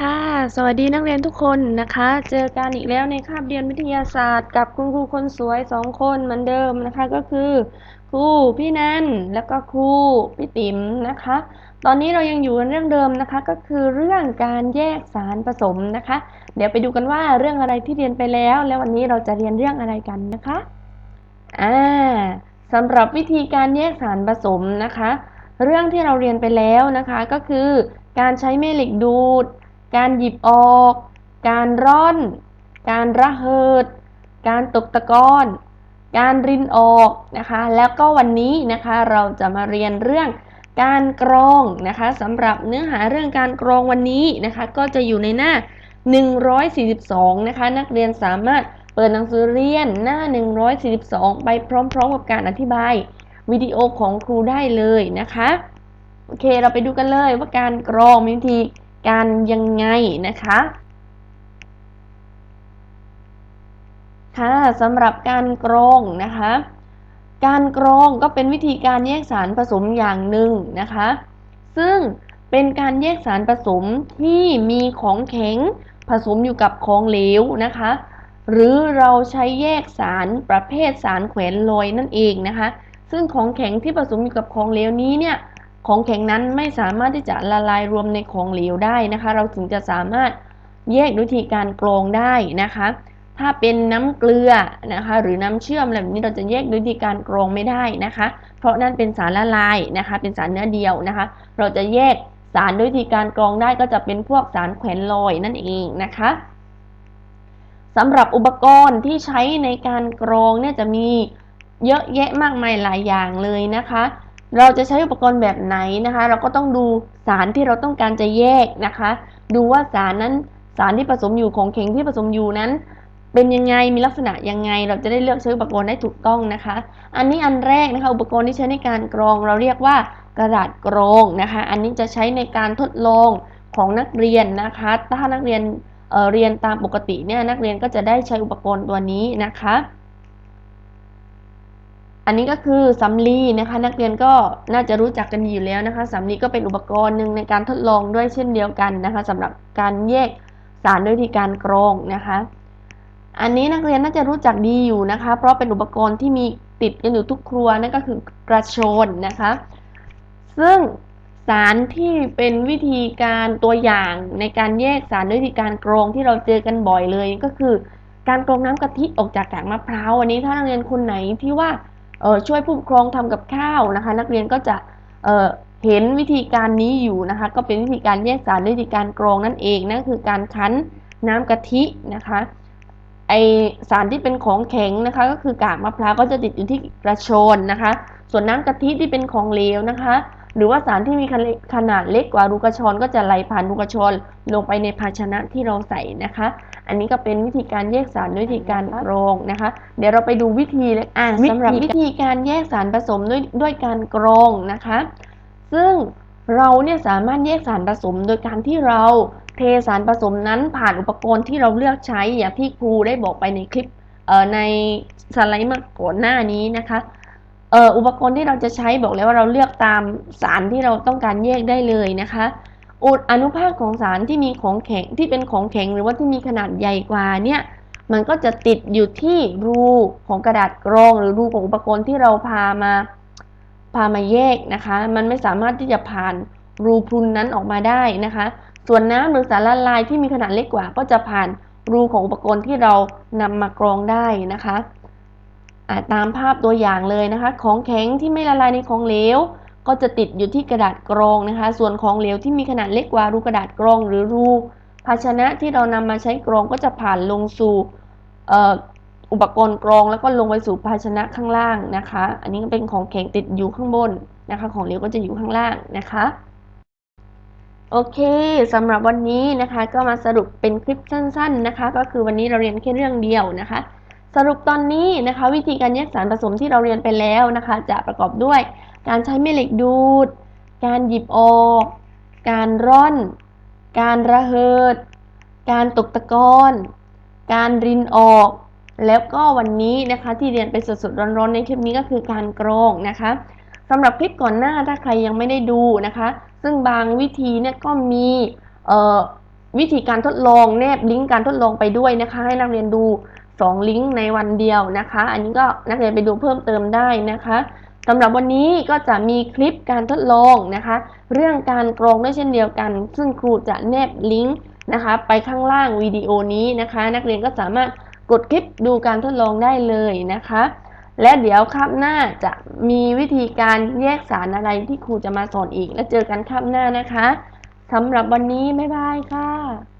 ค่ะ สวัสดีนักเรียนทุกคนนะคะ เจอกันอีกแล้วในคาบเรียนวิทยาศาสตร์ กับคุณครูคนสวยสองคนเหมือนเดิมนะคะ ก็คือครูพี่นันแล้วก็ครูพี่ติ๋มนะคะ ตอนนี้เรายังอยู่กันเรื่องเดิมนะคะ ก็คือเรื่องการแยกสารผสมนะคะ เดี๋ยวไปดูกันว่าเรื่องอะไรที่เรียนไปแล้ว แล้ววันนี้เราจะเรียนเรื่องอะไรกันนะคะอ่าสำหรับวิธีการแยกสารผสมนะคะ เรื่องที่เราเรียนไปแล้วนะคะก็คือการใช้แม่เหล็กดูด การหยิบออก การร่อน การระเหิด การตกตะกอน การรินออกนะคะ แล้วก็วันนี้นะคะเราจะมาเรียนเรื่องการกรองนะคะสำหรับเนื้อหาเรื่องการกรองวันนี้นะคะ ก็จะอยู่ในหน้า 142 นะคะ นักเรียนสามารถเปิดหนังสือเรียนหน้า 142 ไปพร้อมๆกับการอธิบายวิดีโอของครูได้เลยนะคะ โอเคเราไปดูกันเลยว่าการกรองมีวิธี การยังไงนะคะค่ะสำหรับการกรองนะคะ การกรองก็เป็นวิธีการแยกสารผสมอย่างหนึ่งนะคะ ซึ่งเป็นการแยกสารผสมที่มีของแข็งผสมอยู่กับของเหลวนะคะ หรือเราใช้แยกสารประเภทสารแขวนลอยนั่นเองนะคะ ซึ่งของแข็งที่ผสมอยู่กับของเหลวนี้เนี่ย ของแข็งนั้นไม่สามารถที่จะละลายรวมในของเหลวได้นะคะ เราถึงจะสามารถแยกวิธีการกรองได้นะคะ ถ้าเป็นน้ำเกลือนะคะ หรือน้ำเชื่อมอะไรแบบนี้เราจะแยกวิธีการกรองไม่ได้นะคะ เพราะนั่นเป็นสารละลายนะคะ เป็นสารเนื้อเดียวนะคะ เราจะแยกสารด้วยวิธีการกรองได้ก็จะเป็นพวกสารแขวนลอยนั่นเองนะคะสำหรับอุปกรณ์ที่ใช้ในการกรองเนี่ยจะมีเยอะแยะมากมายหลายอย่างเลยนะคะ เราจะใช้อุปกรณ์แบบไหนนะคะ เราก็ต้องดูสารที่เราต้องการจะแยกนะคะ ดูว่าสารนั้นสารที่ผสมอยู่ของแข็งที่ผสมอยู่นั้น เป็นยังไงมีลักษณะยังไง เราจะได้เลือกใช้อุปกรณ์ได้ถูกต้องนะคะ อันนี้อันแรกนะคะอุปกรณ์ที่ใช้ในการกรอง เราเรียกว่ากระดาษกรองนะคะ อันนี้จะใช้ในการทดลองของนักเรียนนะคะ ถ้านักเรียนเเรียนตามปกติเนี่ยนักเรียนก็จะได้ใช้อุปกรณ์ตัวนี้นะคะ อันนี้ก็คือสำลีนะคะ นักเรียนก็น่าจะรู้จักกันอยู่แล้วนะคะสำลีก็เป็นอุปกรณ์หนึ่งในการทดลองด้วยเช่นเดียวกันนะคะสำหรับการแยกสารด้วยวิธีการกรองนะคะ อันนี้นักเรียนน่าจะรู้จักดีอยู่นะคะ เพราะเป็นอุปกรณ์ที่มีติดกันอยู่ทุกครัวนั่นก็คือกระโชนนะคะ ซึ่งสารที่เป็นวิธีการตัวอย่างในการแยกสารด้วยวิธีการกรองที่เราเจอกันบ่อยเลยก็คือ การกรองน้ำกะทิออกจากกากมะพร้าวอันนี้ถ้านักเรียนคนไหนที่ว่า ช่วยผู้ปกครองทำกับข้าวนะคะ นักเรียนก็จะเเห็นวิธีการนี้อยู่นะคะ ก็เป็นวิธีการแยกสารด้วยวิธีการกรองนั่นเองนั่นคือการคั้นน้ำกะทินะคะไอสารที่เป็นของแข็งนะคะ ก็คือกากมะพร้าวก็จะติดอยู่ที่กระโชนนะคะ ส่วนน้ำกะทิที่เป็นของเหลวนะคะ หรือว่าสารที่มีขนาดเล็กกว่ารูกระชอนก็จะไหลผ่านรูกระชอนลงไปในภาชนะที่เราใส่นะคะ อันนี้ก็เป็นวิธีการแยกสารด้วยวิธีการกรองนะคะ เดี๋ยวเราไปดูวิธีเลยอ่าสำหรับวิธีการแยกสารผสมด้วยด้วยการกรองนะคะ ซึ่งเราเนี่ยสามารถแยกสารผสมโดยการที่เราเทสารผสมนั้นผ่านอุปกรณ์ที่เราเลือกใช้อย่างที่ครูได้บอกไปในคลิปในสไลด์มาก่อนหน้านี้นะคะอุปกรณ์ที่เราจะใช้บอกแล้วว่าเราเลือกตามสารที่เราต้องการแยกได้เลยนะคะ อุดอนุภาคของสารที่มีของแข็งที่เป็นของแข็งหรือว่าที่มีขนาดใหญ่กว่าเนี่ยมันก็จะติดอยู่ที่รูของกระดาษกรอง หรือรูของอุปกรณ์ที่เราพามาพามาแยกนะคะ มันไม่สามารถที่จะผ่านรูพรุนนั้นออกมาได้นะคะ ส่วนน้ำหรือสารละลายที่มีขนาดเล็กกว่า ก็จะผ่านรูของอุปกรณ์ที่เรานำมากรองได้นะคะตามภาพตัวอย่างเลยนะคะ ของแข็งที่ไม่ละลายในของเหลว ก็จะติดอยู่ที่กระดาษกรองนะคะ ส่วนของเหลวที่มีขนาดเล็กกว่ารูกระดาษกรองหรือรูภาชนะที่เรานำมาใช้กรองก็จะผ่านลงสู่อุปกรณ์กรองแล้วก็ลงไปสู่ภาชนะข้างล่างนะคะ อันนี้เป็นของแข็งติดอยู่ข้างบนนะคะ ของเหลวก็จะอยู่ข้างล่างนะคะ โอเคสำหรับวันนี้นะคะ ก็มาสรุปเป็นคลิปสั้น ๆนะคะ ก็คือวันนี้เราเรียนแค่เรื่องเดียวนะคะ สรุปตอนนี้นะคะ วิธีการแยกสารผสมที่เราเรียนไปแล้วนะคะ จะประกอบด้วย การใช้แม่เหล็กดูด การหยิบออก การร่อน การระเหิด การตกตะกอนการรินออก แล้วก็วันนี้นะคะที่เรียนไปสดๆร้อนๆในคลิปนี้ก็คือการกรองนะคะสำหรับคลิปก่อนหน้าถ้าใครยังไม่ได้ดูนะคะ ซึ่งบางวิธีเนี่ยก็มีวิธีการทดลองแนบลิงก์การทดลองไปด้วยนะคะ ให้นักเรียนดู 2 ลิงก์ในวันเดียวนะคะ อันนี้ก็นักเรียนไปดูเพิ่มเติมได้นะคะ สำหรับวันนี้ก็จะมีคลิปการทดลองนะคะ เรื่องการกรองด้วยเช่นเดียวกัน ซึ่งครูจะแนบลิงก์นะคะ ไปข้างล่างวิดีโอนี้นะคะ นักเรียนก็สามารถกดคลิปดูการทดลองได้เลยนะคะ และเดี๋ยวคาบหน้าจะมีวิธีการแยกสารอะไรที่ครูจะมาสอนอีก แล้วเจอกันคาบหน้านะคะสำหรับวันนี้บ๊ายบายค่ะ